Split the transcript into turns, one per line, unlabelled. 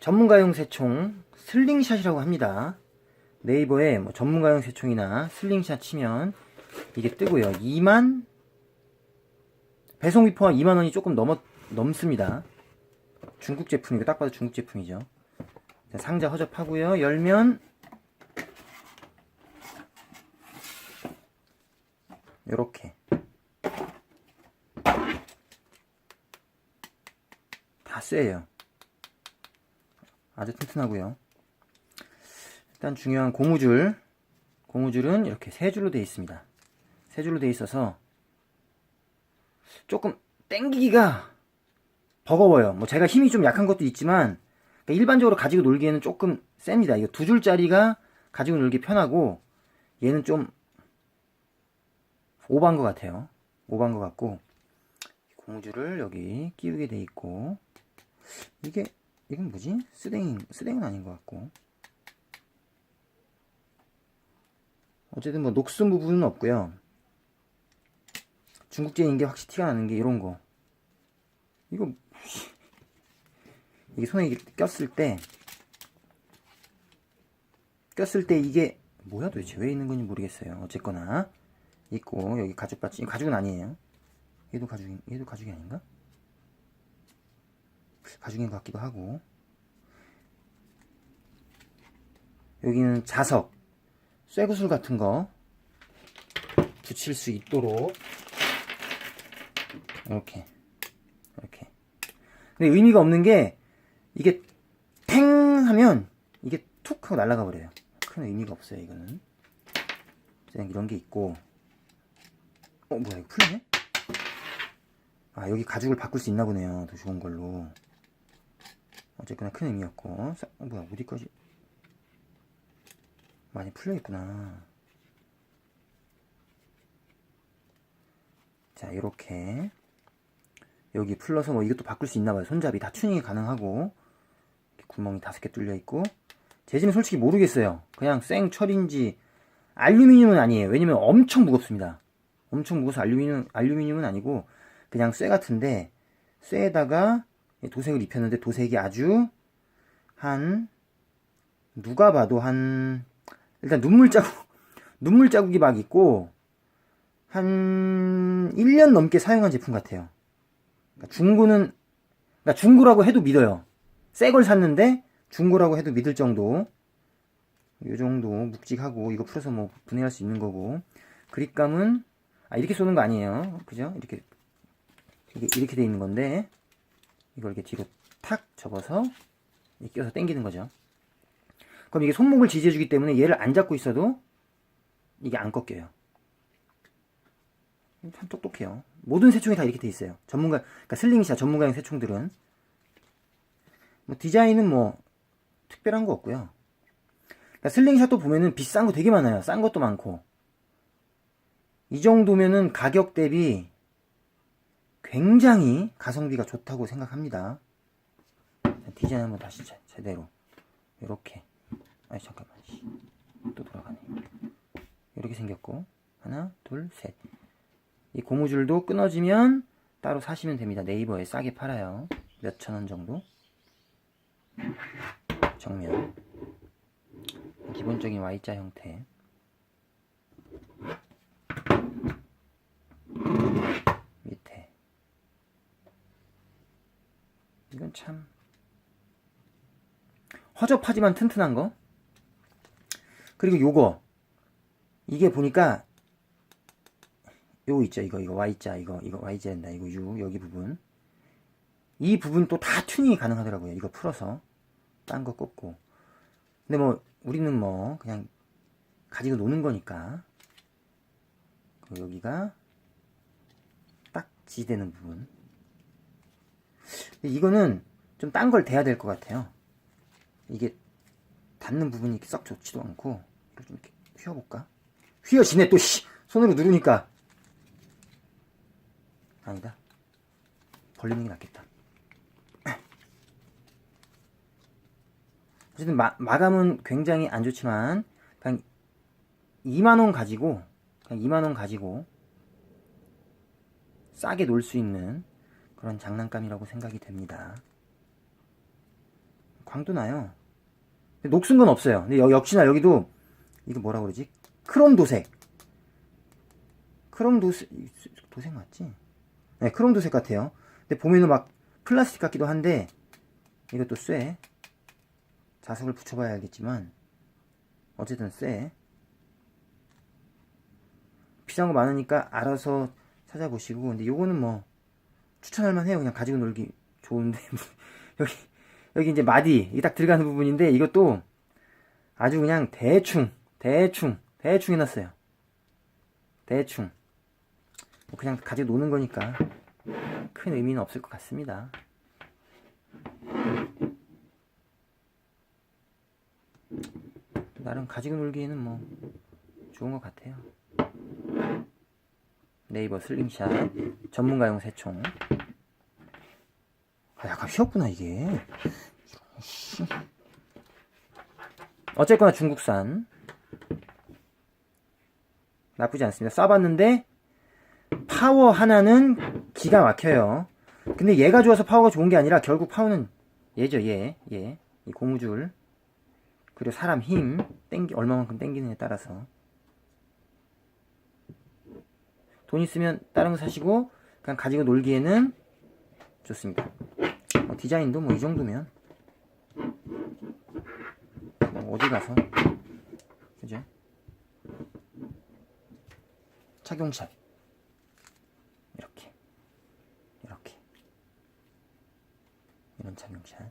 전문가용 새총 슬링샷이라고 합니다. 네이버에 뭐 전문가용 새총이나 슬링샷 치면 이게 뜨고요. 2만 배송비 포함 2만 원이 조금 넘어 넘습니다. 중국 제품이고 딱 봐도 중국 제품이죠. 자, 상자 허접하고요. 열면 요렇게 다 쎄요. 아주 튼튼하고요. 일단 중요한 고무줄 고무줄은 이렇게 세 줄로 되어 있습니다. 세 줄로 되어 있어서 조금 땡기기가 버거워요. 뭐 제가 힘이 좀 약한 것도 있지만 그러니까 일반적으로 가지고 놀기에는 조금 셉니다. 이거 두 줄짜리가 가지고 놀기 편하고 얘는 좀 오버한 것 같아요. 오버한 것 같고 고무줄을 여기 끼우게 돼 있고 이게 이건 뭐지? 쓰댕이 쓰댕은 아닌 것 같고 어쨌든 뭐 녹슨 부분은 없고요. 중국제인 게 확실히 티가 나는 게 이런 거. 이거 이게 손에 꼈을 때 꼈을 때 이게 뭐야 도대체 왜 있는 건지 모르겠어요. 어쨌거나 있고 여기 가죽 받침 가죽은 아니에요. 얘도 가죽 얘도 가죽이 아닌가? 가죽인 것 같기도 하고. 여기는 자석 쇠구슬 같은 거 붙일 수 있도록 이렇게 이렇게. 근데 의미가 없는 게 이게 탱 하면 이게 툭 하고 날아가 버려요. 큰 의미가 없어요 이거는. 그냥 이런 게 있고. 어 뭐야 이거 풀리네? 아 여기 가죽을 바꿀 수 있나 보네요 더 좋은 걸로 어쨌거나 큰 의미였고. 사- 어, 뭐야 어디까지? 많이 풀려있구나. 자 이렇게. 여기 풀러서 뭐 이것도 바꿀 수 있나봐요. 손잡이 다 튜닝이 가능하고. 구멍이 다섯 개 뚫려 있고. 재질은 솔직히 모르겠어요. 그냥 생 철인지 알루미늄은 아니에요. 왜냐면 엄청 무겁습니다. 엄청 무거워서 알루미늄, 알루미늄은 아니고 그냥 쇠 같은데 쇠에다가 도색을 입혔는데 도색이 아주 한 누가 봐도 한 일단 눈물 자국 눈물 자국이 막 있고 한 1년 넘게 사용한 제품 같아요. 그러니까 중고는 그러니까 중고라고 해도 믿어요. 새 걸 샀는데 중고라고 해도 믿을 정도. 이 정도 묵직하고 이거 풀어서 뭐 분해할 수 있는 거고 그립감은 아 이렇게 쏘는 거 아니에요. 그죠? 이렇게 이게 이렇게 돼 있는 건데 이걸 이렇게 뒤로 탁 접어서 껴서 당기는 거죠. 그럼 이게 손목을 지지해주기 때문에 얘를 안 잡고 있어도 이게 안 꺾여요. 참 똑똑해요. 모든 새총이 다 이렇게 돼 있어요. 전문가, 그러니까 슬링샷 전문가용 새총들은 뭐 디자인은 뭐 특별한 거 없고요. 그러니까 슬링샷도 보면은 비싼 거 되게 많아요. 싼 것도 많고 이 정도면은 가격 대비 굉장히 가성비가 좋다고 생각합니다. 자, 디자인 한번 다시 제- 제대로. 이렇게. 아니 잠깐만. 씨. 또 돌아가네. 이렇게 생겼고. 하나 둘셋이 고무줄도 끊어지면 따로 사시면 됩니다. 네이버에 싸게 팔아요. 몇천 원 정도? 정면. 기본적인 Y자 형태 밑에 참. 허접하지만 튼튼한 거. 그리고 요거. 이게 보니까 요거 있죠. 이거 이거 Y자 이거 이거 Y자인다 이거 U 여기 부분. 이 부분 또 다 튜닝이 가능하더라고요. 이거 풀어서. 딴 거 꽂고. 근데 뭐 우리는 뭐 그냥 가지고 노는 거니까. 여기가 딱 지대는 부분. 이거는 좀 딴 걸 대야 될 것 같아요. 이게 닿는 부분이 썩 좋지도 않고 좀 이렇게 휘어볼까? 휘어지네 또 씨! 손으로 누르니까. 아니다. 벌리는 게 낫겠다. 어쨌든 마, 마감은 굉장히 안 좋지만 그냥 2만원 가지고 그냥 2만원 가지고 싸게 놀 수 있는 그런 장난감이라고 생각이 됩니다 광도 나요. 녹슨 건 없어요. 근데 여- 역시나 여기도 이거 뭐라 그러지? 크롬 도색. 크롬 도색 도색 맞지? 네, 크롬 도색 같아요. 근데 보면은 막 플라스틱 같기도 한데 이것도 쇠. 자석을 붙여봐야 알겠지만 어쨌든 쇠. 비싼 거 많으니까 알아서 찾아보시고 근데 요거는 뭐 추천할 만해요. 그냥 가지고 놀기 좋은데 여기 여기 이제 마디 이게 딱 들어가는 부분인데 이것도 아주 그냥 대충 대충 대충 해놨어요. 대충 뭐 그냥 가지고 노는 거니까 큰 의미는 없을 것 같습니다. 나름 가지고 놀기에는 뭐 좋은 것 같아요. 네이버 슬링샷 전문가용 새총. 아, 약간 휘었구나 이게. 씨. 어쨌거나 중국산 나쁘지 않습니다. 쏴봤는데 파워 하나는 기가 막혀요. 근데 얘가 좋아서 파워가 좋은 게 아니라 결국 파워는 얘죠 얘, 얘. 이 고무줄 그리고 사람 힘 땡기 얼마만큼 땡기느냐에 따라서 돈 있으면 다른 거 사시고 그냥 가지고 놀기에는 좋습니다. 어, 디자인도 뭐 이 정도면. 뭐 어디 가서. 그죠? 착용샷 이렇게. 이렇게. 이런 착용샷